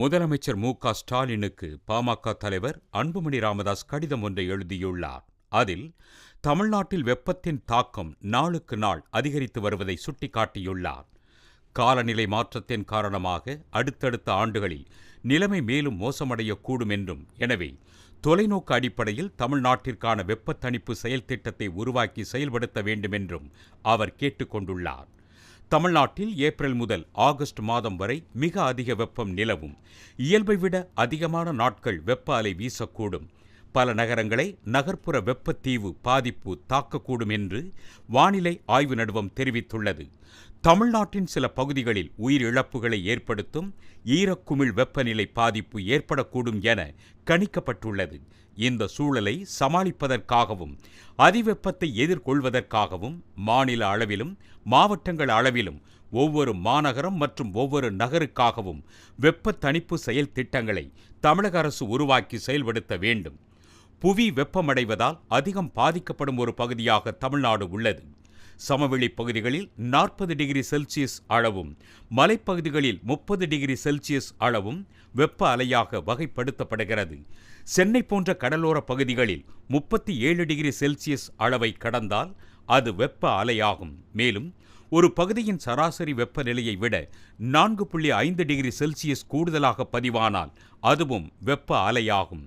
முதலமைச்சர் மு க ஸ்டாலினுக்கு பாமக தலைவர் அன்புமணி ராமதாஸ் கடிதம் ஒன்றை எழுதியுள்ளார். அதில் தமிழ்நாட்டில் வெப்பத்தின் தாக்கம் நாளுக்கு நாள் அதிகரித்து வருவதை சுட்டிக்காட்டியுள்ளார். காலநிலை மாற்றத்தின் காரணமாக அடுத்தடுத்த ஆண்டுகளில் நிலைமை மேலும் மோசமடையக்கூடும் என்றும் எனவே தொலைநோக்கு அடிப்படையில் தமிழ்நாட்டிற்கான வெப்ப தணிப்பு செயல் திட்டத்தை உருவாக்கி செயல்படுத்த வேண்டும் என்றும் அவர் கேட்டுக்கொண்டுள்ளார் தமிழ்நாட்டில் ஏப்ரல் முதல் ஆகஸ்ட் மாதம் வரை மிக அதிக வெப்பம் நிலவும். இயல்பை விட அதிகமான நாட்கள் வெப்ப அலை வீசக்கூடும். பல நகரங்களை நகர்ப்புற வெப்பத்தீவு பாதிப்பு தாக்கக்கூடும் என்று வானிலை ஆய்வு நடுவம் தெரிவித்துள்ளது. தமிழ்நாட்டின் சில பகுதிகளில் உயிரிழப்புகளை ஏற்படுத்தும் ஈரக்குமிழ் வெப்பநிலை பாதிப்பு ஏற்படக்கூடும் என கணிக்கப்பட்டுள்ளது. இந்த சூழலை சமாளிப்பதற்காகவும் அதிவெப்பத்தை எதிர்கொள்வதற்காகவும் மாநில அளவிலும் மாவட்டங்கள் அளவிலும் ஒவ்வொரு மாநகரம் மற்றும் ஒவ்வொரு நகருக்காகவும் வெப்ப தணிப்பு செயல் திட்டங்களை தமிழக அரசு உருவாக்கி செயல்படுத்த வேண்டும். புவி வெப்பமடைவதால் அதிகம் பாதிக்கப்படும் ஒரு பகுதியாக தமிழ்நாடு உள்ளது. சமவெளி பகுதிகளில் நாற்பது டிகிரி செல்சியஸ் அளவும் மலைப்பகுதிகளில் முப்பது டிகிரி செல்சியஸ் அளவும் வெப்ப அலையாக வகைப்படுத்தப்படுகிறது. சென்னை போன்ற கடலோர பகுதிகளில் முப்பத்தி ஏழு டிகிரி செல்சியஸ் அளவை கடந்தால் அது வெப்ப அலையாகும். மேலும் ஒரு பகுதியின் சராசரி வெப்பநிலையை விட நான்கு புள்ளி ஐந்து டிகிரி செல்சியஸ் கூடுதலாக பதிவானால் அதுவும் வெப்ப அலையாகும்.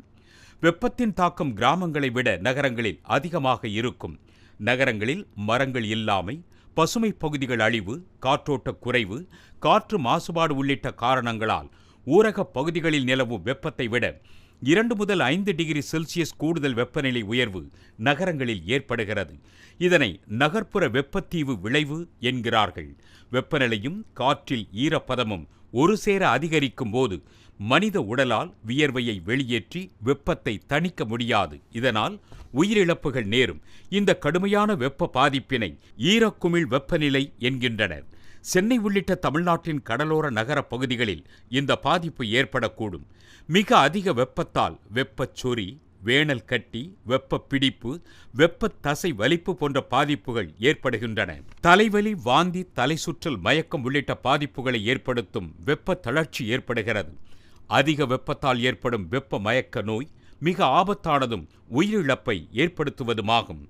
வெப்பத்தின் தாக்கம் கிராமங்களை விட நகரங்களில் அதிகமாக இருக்கும். நகரங்களில் மரங்கள் இல்லாமை பசுமை பகுதிகள் அழிவு காற்றோட்ட குறைவு காற்று மாசுபாடு உள்ளிட்ட காரணங்களால் ஊரகப் பகுதிகளில் நிலவும் வெப்பத்தை விட இரண்டு முதல் ஐந்து டிகிரி செல்சியஸ் கூடுதல் வெப்பநிலை உயர்வு நகரங்களில் ஏற்படுகிறது. இதனை நகர்ப்புற வெப்பத்தீவு விளைவு என்கிறார்கள். வெப்பநிலையும் காற்றில் ஈரப்பதமும் ஒரு சேர அதிகரிக்கும் போது மனித உடலால் வியர்வையை வெளியேற்றி வெப்பத்தை தணிக்க முடியாது. இதனால் உயிரிழப்புகள் நேரும். இந்த கடுமையான வெப்ப பாதிப்பினை ஈரக்குமிழ் வெப்பநிலை என்கின்றனர். சென்னை உள்ளிட்ட தமிழ்நாட்டின் கடலோர நகர பகுதிகளில் இந்த பாதிப்பு ஏற்படக்கூடும். மிக அதிக வெப்பத்தால் வெப்பச்சொறி வேணல் வேனல் கட்டி வெப்ப பிடிப்பு வெப்ப தசை வலிப்பு போன்ற பாதிப்புகள் ஏற்படுகின்றன. தலைவலி வாந்தி தலை சுற்றல் மயக்கம் உள்ளிட்ட பாதிப்புகளை ஏற்படுத்தும் வெப்ப தளர்ச்சி ஏற்படுகிறது. அதிக வெப்பத்தால் ஏற்படும் வெப்ப மயக்க நோய் மிக ஆபத்தானதும் உயிரிழப்பை ஏற்படுத்துவதுமாகும்.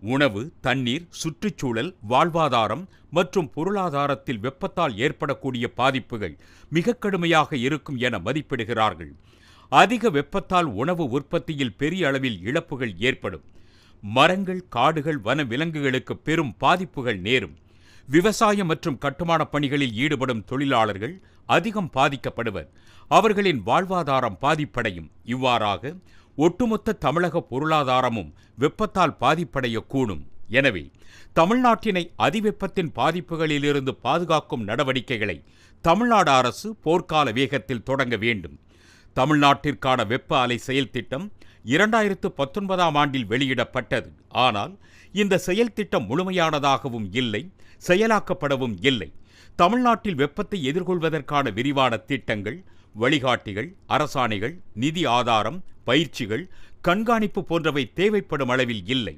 உணவு தண்ணீர் சுற்றுச்சூழல் வாழ்வாதாரம் மற்றும் பொருளாதாரத்தில் வெப்பத்தால் ஏற்படக்கூடிய பாதிப்புகள் மிக கடுமையாக இருக்கும் என மதிப்பிடுகிறார்கள். அதிக வெப்பத்தால் உணவு உற்பத்தியில் பெரிய அளவில் இழப்புகள் ஏற்படும். மரங்கள் காடுகள் வன விலங்குகளுக்கு பெரும் பாதிப்புகள் நேரும். விவசாயம் மற்றும் கட்டுமானப் பணிகளில் ஈடுபடும் தொழிலாளர்கள் அதிகம் பாதிக்கப்படுவர். அவர்களின் வாழ்வாதாரம் பாதிப்படையும். இவ்வாறாக ஒட்டுமொத்த தமிழக பொருளாதாரமும் வெப்பத்தால் பாதிப்படையக்கூடும். எனவே தமிழ்நாட்டினை அதிவெப்பத்தின் பாதிப்புகளிலிருந்து பாதுகாக்கும் நடவடிக்கைகளை தமிழ்நாடு அரசு போர்க்கால வேகத்தில் தொடங்க வேண்டும். தமிழ்நாட்டிற்கான வெப்ப அலை செயல் திட்டம் இரண்டாயிரத்து பத்தொன்பதாம் ஆண்டில் வெளியிடப்பட்டது. ஆனால் இந்த செயல் திட்டம் முழுமையானதாகவும் இல்லை. செயலாக்கப்படவும் இல்லை. தமிழ்நாட்டில் வெப்பத்தை எதிர்கொள்வதற்கான விரிவான திட்டங்கள் வழிகாட்டிகள் அரசாணைகள் நிதி ஆதாரம் பயிற்சிகள் கண்காணிப்பு போன்றவை தேவைப்படும் அளவில் இல்லை.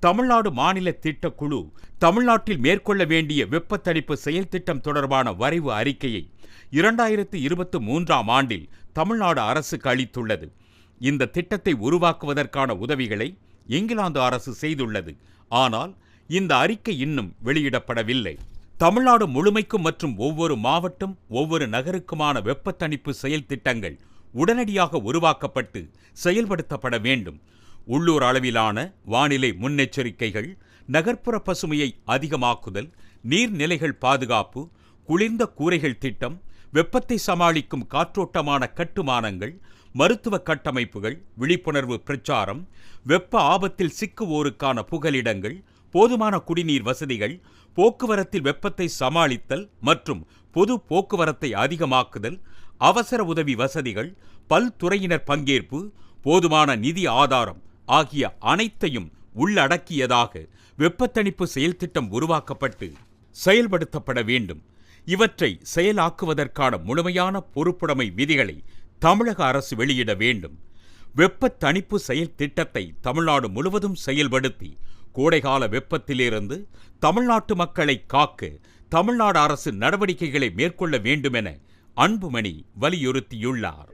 தமிழ்நாடு மாநில திட்டக்குழு தமிழ்நாட்டில் மேற்கொள்ள வேண்டிய வெப்பத்தணிப்பு செயல் திட்டம் தொடர்பான வரைவு அறிக்கையை இரண்டாயிரத்து இருபத்தி மூன்றாம் ஆண்டில் தமிழ்நாடு அரசுக்கு அளித்துள்ளது. இந்த திட்டத்தை உருவாக்குவதற்கான உதவிகளை இங்கிலாந்து அரசு செய்துள்ளது. ஆனால் இந்த அறிக்கை இன்னும் வெளியிடப்படவில்லை. தமிழ்நாடு முழுமைக்கும் மற்றும் ஒவ்வொரு மாவட்டம் ஒவ்வொரு நகருக்குமான வெப்பத்தணிப்பு செயல் திட்டங்கள் உடனடியாக உருவாக்கப்பட்டு செயல்படுத்தப்பட வேண்டும். உள்ளூர் அளவிலான வானிலை முன்னெச்சரிக்கைகள் நகர்ப்புற பசுமையை அதிகமாக்குதல் நீர்நிலைகள் பாதுகாப்பு குளிர்ந்த கூரைகள் திட்டம் வெப்பத்தை சமாளிக்கும் காற்றோட்டமான கட்டுமானங்கள் மருத்துவ கட்டமைப்புகள் விழிப்புணர்வு பிரச்சாரம் வெப்ப ஆபத்தில் சிக்குவோருக்கான புகலிடங்கள் போதுமான குடிநீர் வசதிகள் போக்குவரத்தில் வெப்பத்தை சமாளித்தல் மற்றும் பொது போக்குவரத்தை அதிகமாக்குதல் அவசர உதவி வசதிகள் பல்துறையினர் பங்கேற்பு போதுமான நிதி ஆதாரம் ஆகிய அனைத்தையும் உள்ளடக்கியதாக வெப்பத்தணிப்பு செயல் திட்டம் உருவாக்கப்பட்டு செயல்படுத்தப்பட வேண்டும். இவற்றை செயலாக்குவதற்கான முழுமையான பொறுப்புடைமை விதிகளை தமிழக அரசு வெளியிட வேண்டும். வெப்ப தணிப்பு செயல் திட்டத்தை தமிழ்நாடு முழுவதும் செயல்படுத்தி கோடைகால வெப்பத்திலிருந்து தமிழ்நாட்டு மக்களை காக்க தமிழ்நாடு அரசு நடவடிக்கைகளை மேற்கொள்ள வேண்டுமென அன்புமணி வலியுறுத்தியுள்ளார்.